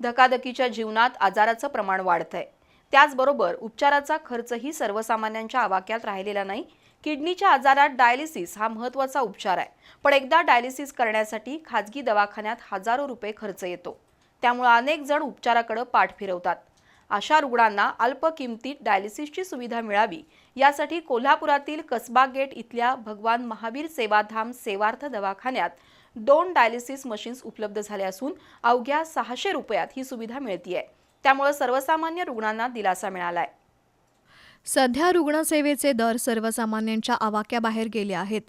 धकाधकीच्या जीवनात आजाराचं प्रमाण वाढतंय. त्याचबरोबर उपचाराचा खर्चही सर्वसामान्यांच्या आवाक्यात राहिलेला नाही. किडनीच्या आजारात डायलिसिस हा महत्त्वाचा उपचार आहे. पण एकदा डायलिसिस करण्यासाठी खाजगी दवाखान्यात हजारो रुपये खर्च येतो. त्यामुळे अनेक जण उपचाराकडे पाठ फिरवतात. अशा रुग्णांना अल्प किमतीत डायलिसिसची सुविधा मिळावी यासाठी कोल्हापुरातील कसबा गेट इथल्या भगवान महावीर सेवाधाम सेवार्थ दवाखान्यात दोन डायलिसिस मशीन्स उपलब्ध झाल्या असून अवघ्या सहाशे रुपयात ही सुविधा मिळतीये. त्यामुळे सर्वसामान्य रुग्णांना दिलासा मिळालाय. सध्या रुग्णसेवेचे दर सर्वसामान्यांच्या आवाक्याबाहेर गेले आहेत.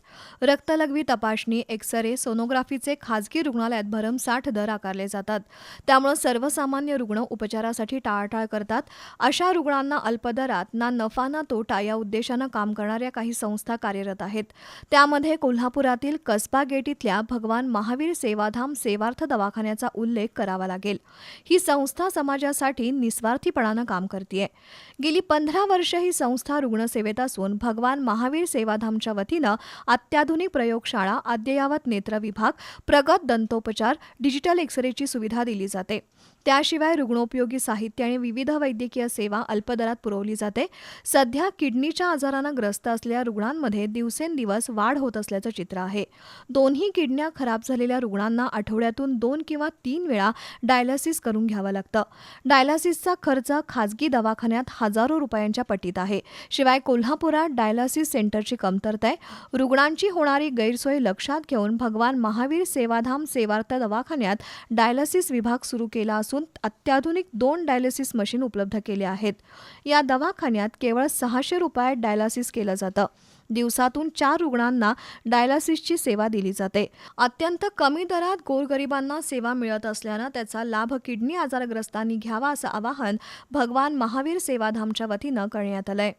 रक्तलघवी तपासणी एक्सरे सोनोग्राफीचे खाजगी रुग्णालयात भरमसाठ दर आकारले जातात. त्यामुळे सर्वसामान्य रुग्ण उपचारासाठी टाळाटाळ करतात. अशा रुग्णांना अल्पदरात ना नफा ना तोटा या उद्देशानं काम करणाऱ्या काही संस्था कार्यरत आहेत. त्यामध्ये कोल्हापुरातील कसबा गेट इथल्या भगवान महावीर सेवाधाम सेवार्थ दवाखान्याचा उल्लेख करावा लागेल. ही संस्था समाजासाठी निस्वार्थीपणानं काम करते गेली पंधरा वर्ष ही संस्था रुग्णसेवेत असून भगवान महावीर सेवाधामच्या वतीनं अत्याधुनिक प्रयोगशाळा अद्ययावत नेत्र विभाग प्रगत दंतोपचार डिजिटल एक्सरेची सुविधा दिली जाते. त्याशिवाय रुग्णोपयोगी साहित्य आणि विविध वैद्यकीय सेवा अल्पदरात पुरवली जाते. सध्या किडनीच्या आजारानं ग्रस्त असलेल्या रुग्णांमध्ये दिवसेंदिवस वाढ होत असल्याचं चित्र आहे. दोन्ही किडन्या खराब झालेल्या रुग्णांना आठवड्यातून दोन किंवा तीन वेळा डायलिसिस करून घ्यावं लागतं. डायलिसिसचा खर्च खाजगी दवाखान्यात हजारो रुपयांच्या पटीत आहे. शिवाय कोल्हापुरात डायलासिस सेंटरची कमतरता आहे. रुग्णांची होणारी गैरसोय लक्षात घेऊन भगवान महावीर सेवाधाम सेवार्थ दवाखान्यात डायलिसिस विभाग सुरू केला असून अत्याधुनिक दोन डायलिसिस मशीन उपलब्ध केले आहेत. या दवाखान्यात केवळ सहाशे रुपयात डायलिसिस केलं जातं. दिवसातून चार रुग्णांना डायलासिसची सेवा दिली जाते. अत्यंत कमी दरात गोरगरिबांना सेवा मिळत असल्यानं त्याचा लाभ किडनी आजारग्रस्तांनी घ्यावा असं आवाहन भगवान महावीर सेवाधामच्या वतीनं करण्यात आलंय.